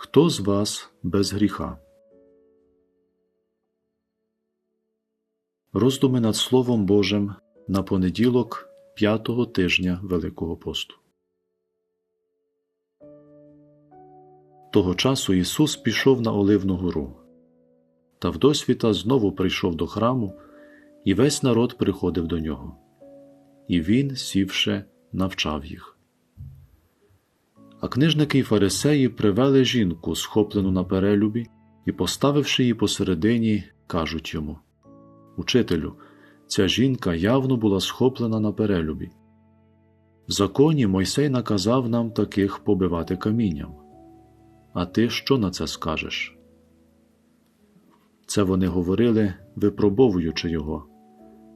Хто з вас без гріха? Роздуми над Словом Божим на понеділок п'ятого тижня Великого посту. Того часу Ісус пішов на Оливну гору. Та вдосвіта знову прийшов до храму, і весь народ приходив до нього. І він, сівши, навчав їх. А книжники й фарисеї привели жінку, схоплену на перелюбі, і, поставивши її посередині, кажуть йому Учителю, ця жінка явно була схоплена на перелюбі. В законі Мойсей наказав нам таких побивати камінням. А ти що на це скажеш? Це вони говорили, випробовуючи його,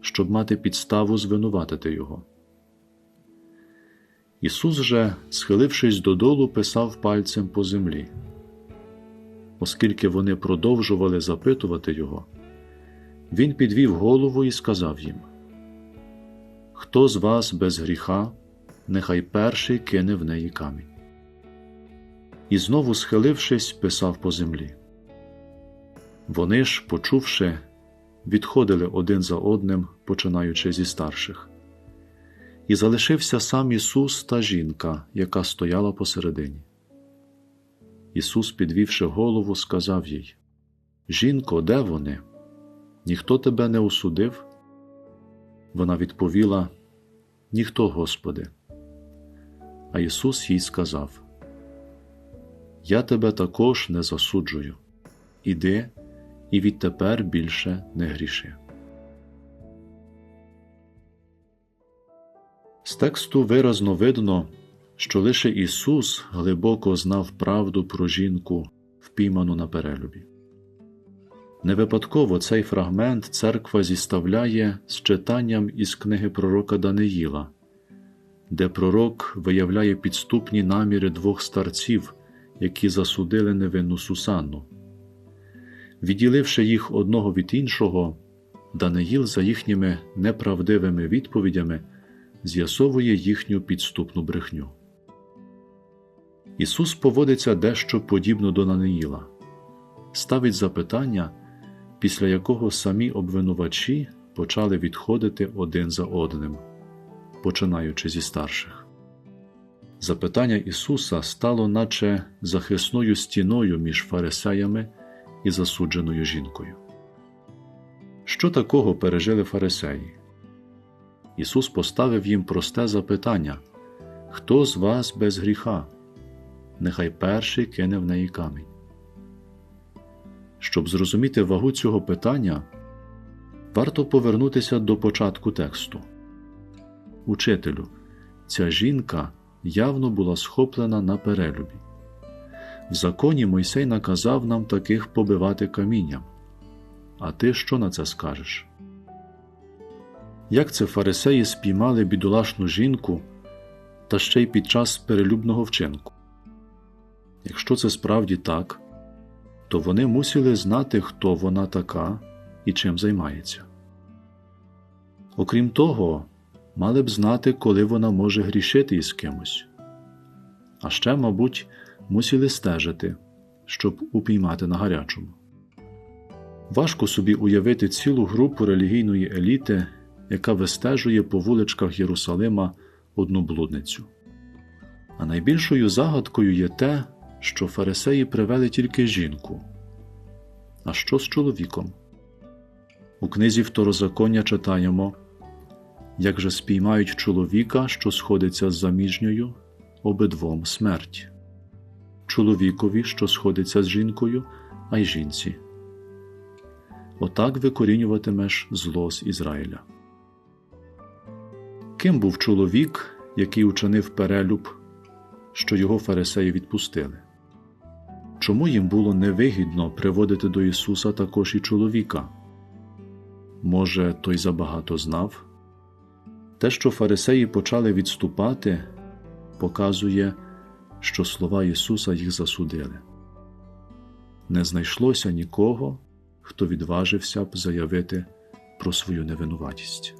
щоб мати підставу звинуватити його. Ісус же, схилившись додолу, писав пальцем по землі. Оскільки вони продовжували запитувати його, він підвів голову і сказав їм: Хто з вас без гріха, нехай перший кине в неї камінь. І знову, схилившись, писав по землі. Вони ж, почувши, відходили один за одним, починаючи зі старших. І залишився сам Ісус та жінка, яка стояла посередині. Ісус, підвівши голову, сказав їй: Жінко, де вони? Ніхто тебе не осудив? Вона відповіла: Ніхто, Господи. А Ісус їй сказав: Я тебе також не засуджую. Іди і відтепер більше не гріши. З тексту виразно видно, що лише Ісус глибоко знав правду про жінку, впійману на перелюбі. Не випадково цей фрагмент церква зіставляє з читанням із книги пророка Даниїла, де пророк виявляє підступні наміри двох старців, які засудили невинну Сусанну. Відділивши їх одного від іншого, Даниїл за їхніми неправдивими відповідями з'ясовує їхню підступну брехню. Ісус поводиться дещо подібно до Даниїла, ставить запитання, після якого самі обвинувачі почали відходити один за одним, починаючи зі старших. Запитання Ісуса стало наче захисною стіною між фарисеями і засудженою жінкою. Що такого пережили фарисеї? Ісус поставив їм просте запитання Хто з вас без гріха? Нехай перший кине в неї камінь. Щоб зрозуміти вагу цього питання, варто повернутися до початку тексту. Учителю, ця жінка явно була схоплена на перелюбі. В законі Мойсей наказав нам таких побивати камінням. А ти що на це скажеш? Як це фарисеї спіймали бідолашну жінку та ще й під час перелюбного вчинку? Якщо це справді так, то вони мусили знати, хто вона така і чим займається. Окрім того, мали б знати, коли вона може грішити із кимось, а ще, мабуть, мусили стежити, щоб упіймати на гарячому. Важко собі уявити цілу групу релігійної еліти, яка вистежує по вуличках Єрусалима одну блудницю. А найбільшою загадкою є те, що фарисеї привели тільки жінку. А що з чоловіком? У книзі Второзаконня читаємо як же спіймають чоловіка, що сходиться з заміжньою, обидвом смерть, чоловікові, що сходиться з жінкою, а й жінці. Отак викорінюватимеш зло з Ізраїля. Ким був чоловік, який учинив перелюб, що його фарисеї відпустили? Чому їм було невигідно приводити до Ісуса також і чоловіка? Може, той забагато знав? Те, що фарисеї почали відступати, показує, що слова Ісуса їх засудили. Не знайшлося нікого, хто відважився б заявити про свою невинуватість.